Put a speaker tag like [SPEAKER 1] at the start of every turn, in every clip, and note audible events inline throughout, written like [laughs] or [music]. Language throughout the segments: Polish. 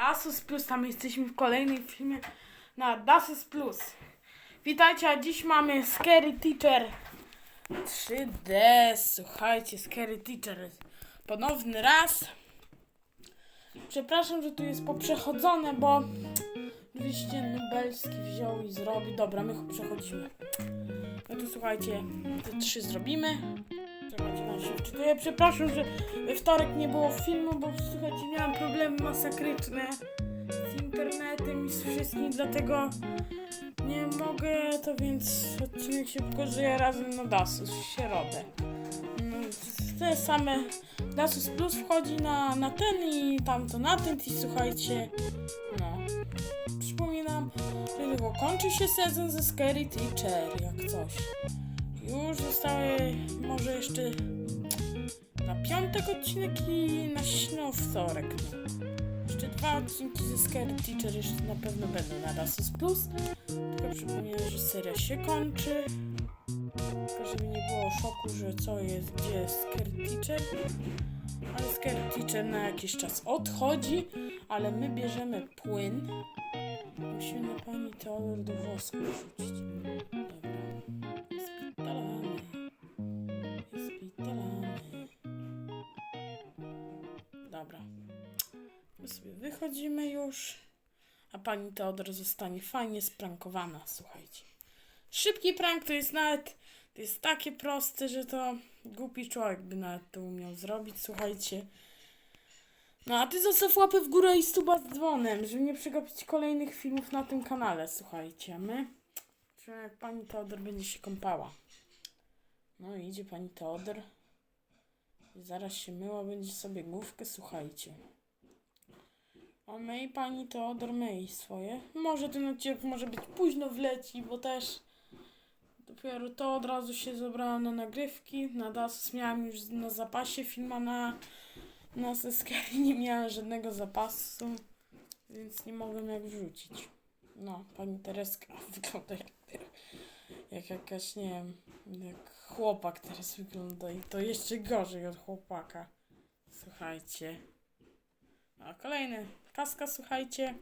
[SPEAKER 1] Dasus Plus, tam jesteśmy w kolejnym filmie na Dasus Plus. Witajcie, a dziś mamy Scary Teacher 3D. Słuchajcie, Scary Teacher. Ponowny raz. Przepraszam, że tu jest poprzechodzone, bo oczywiście Nubelski wziął i zrobił. Dobra, my przechodzimy. No to słuchajcie, te trzy zrobimy. Się wczytuję. Przepraszam, że we wtorek nie było filmu, bo słuchajcie, miałam problemy masakryczne z internetem i z wszystkim, dlatego nie mogę, to więc odcinek się pokazuje razem na Dasus w środę. Mm, Te same Dasus Plus wchodzi na, na ten i tamto na ten i słuchajcie, no. Przypominam, że tylko kończy się sezon ze Scary Teacher, jak coś. Już zostały może jeszcze na piątek odcinek i na no, wtorek. No. Jeszcze dwa odcinki ze Scary Teacher jeszcze na pewno będą na Dasus Plus. Tylko przypominam, że seria się kończy. Tylko żeby nie było szoku, że co jest, gdzie jest Scary Teacher. Ale Scary Teacher na jakiś czas odchodzi, ale my bierzemy płyn. Musimy pani Teodor do wosku wrzucić. Wychodzimy już. A pani Teodor zostanie fajnie sprankowana, słuchajcie. Szybki prank to jest nawet, to jest takie proste, że to głupi człowiek by nawet to umiał zrobić, słuchajcie. No a ty zostaw łapę w górę i stuba z dzwonem, żeby nie przegapić kolejnych filmów na tym kanale, słuchajcie. My, czy pani Teodor będzie się kąpała. No idzie pani Teodor. Zaraz się myła, będzie sobie główkę, słuchajcie. A myj pani Teodor, myj swoje. Może ten odcinek może być późno wleci, bo też dopiero to od razu się zebrałam na nagrywki. Na DAS miałam już na zapasie filma na, na Seskari, nie miałam żadnego zapasu, więc nie mogłem jak wrzucić. No, pani Tereska [laughs] wygląda jak, jak jakaś, nie wiem, jak chłopak teraz wygląda i to jeszcze gorzej od chłopaka. Słuchajcie. A kolejny kaska, słuchajcie.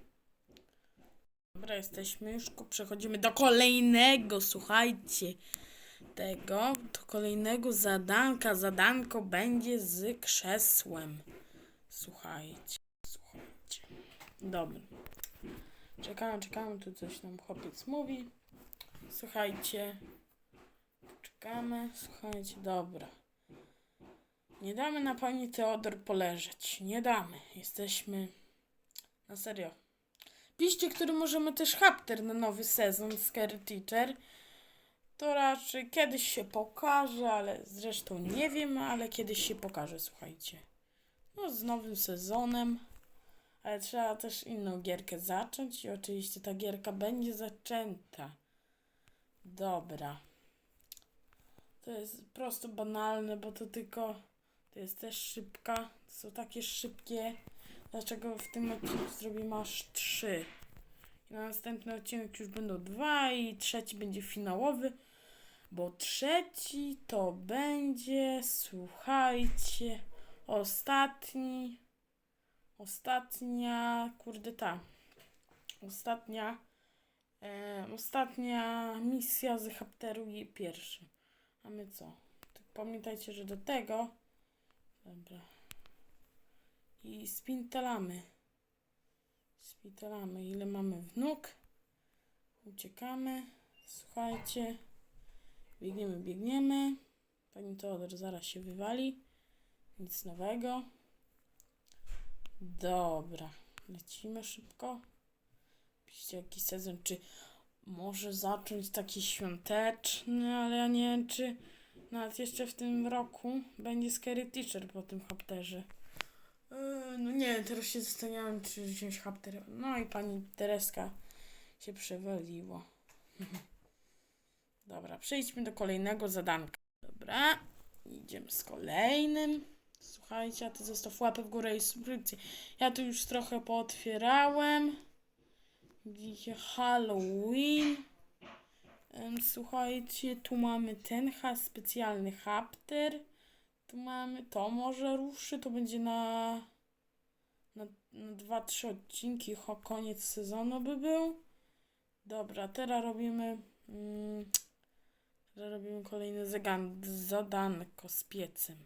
[SPEAKER 1] Dobra, jesteśmy już. Przechodzimy do kolejnego, słuchajcie. Tego, do kolejnego zadanka. Zadanko będzie z krzesłem. Słuchajcie, słuchajcie. Dobra. Czekamy, czekamy, tu coś nam chłopiec mówi. Słuchajcie. Czekamy, słuchajcie, dobra. Nie damy na pani Teodor poleżeć. Nie damy. Jesteśmy. Na serio. Piszcie, który możemy też chapter na nowy sezon Scary Teacher. To raczej kiedyś się pokaże, ale zresztą nie wiem, ale kiedyś się pokaże, słuchajcie. No, z nowym sezonem. Ale trzeba też inną gierkę zacząć i oczywiście ta gierka będzie zaczęta. Dobra. To jest prosto banalne, bo to tylko to jest też szybka. To są takie szybkie. Dlaczego w tym odcinku zrobimy aż trzy? I na następny odcinek już będą dwa i trzeci będzie finałowy. Bo trzeci to będzie, słuchajcie, ostatni, ostatnia, kurde ta, ostatnia, e, ostatnia misja z Hapteru i pierwszy. A my co? Pamiętajcie, że do tego Dobra. I spintalamy. Spintalamy. Ile mamy wnuk? Uciekamy. Słuchajcie. Biegniemy, biegniemy. Pani Teodor zaraz się wywali. Nic nowego. Dobra. Lecimy szybko. Piszcie jaki sezon, czy może zacząć taki świąteczny, ale ja nie wiem, czy nawet jeszcze w tym roku będzie Scary Teacher po tym hapterze. Yy, no nie teraz się zastanawiam, czy wziąć hapter. No i pani Tereska się przewaliło. [laughs] Dobra, przejdźmy do kolejnego zadanka. Dobra, idziemy z kolejnym. Słuchajcie, a ty zostaw łapę w górę i subskrypcję. Ja tu już trochę pootwierałem. Widzicie, Halloween. Słuchajcie, tu mamy ten ha specjalny hapter. Tu mamy, to może ruszy, to będzie na, na dwa, trzy odcinki, ho, koniec sezonu by był. Dobra, teraz robimy. Mm, teraz robimy kolejne zagan- zadanko z piecem.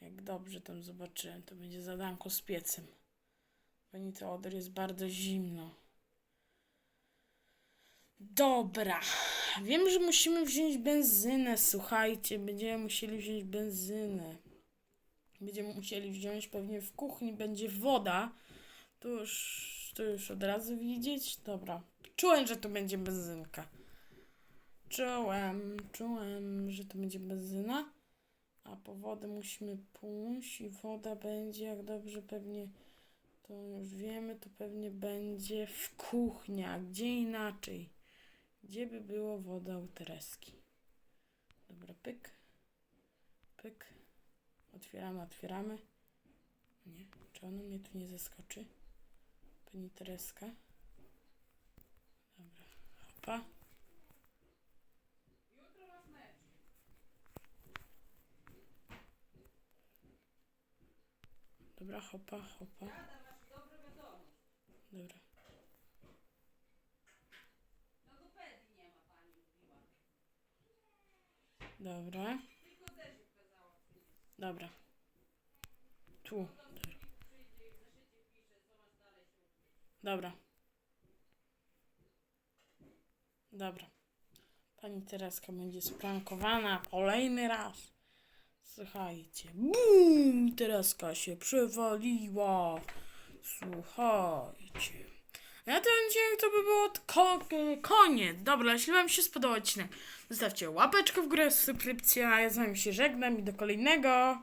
[SPEAKER 1] Jak dobrze tam zobaczyłem, to będzie zadanko z piecem. Pani Teodor jest bardzo zimno. Dobra. Wiem, że musimy wziąć benzynę. Słuchajcie, będziemy musieli wziąć benzynę. Będziemy musieli wziąć pewnie w kuchni, będzie woda. To już, to już od razu widzieć. Dobra. Czułem, że to będzie benzynka. Czułem, czułem, że to będzie benzyna. A po wodę musimy pójść i woda będzie, jak dobrze pewnie to już wiemy, to pewnie będzie w kuchni, a gdzie inaczej. Gdzie by było woda u Tereski? Dobra, pyk. Pyk. Otwieramy, otwieramy. Nie, czy ona mnie tu nie zaskoczy? Pani Tereska. Dobra, hopa. Dobra, hopa, hopa. Dobra. Dobra. Dobra. Tu. Dobra. Dobra. Pani Tereska będzie sprankowana kolejny raz. Słuchajcie. Bum! Tereska się przewaliła. Słuchajcie. Na ten dzień to by było ko- koniec. Dobra, jeśli Wam się spodobał odcinek, zostawcie łapeczkę w górę, subskrypcję, a ja z Wami się żegnam i do kolejnego.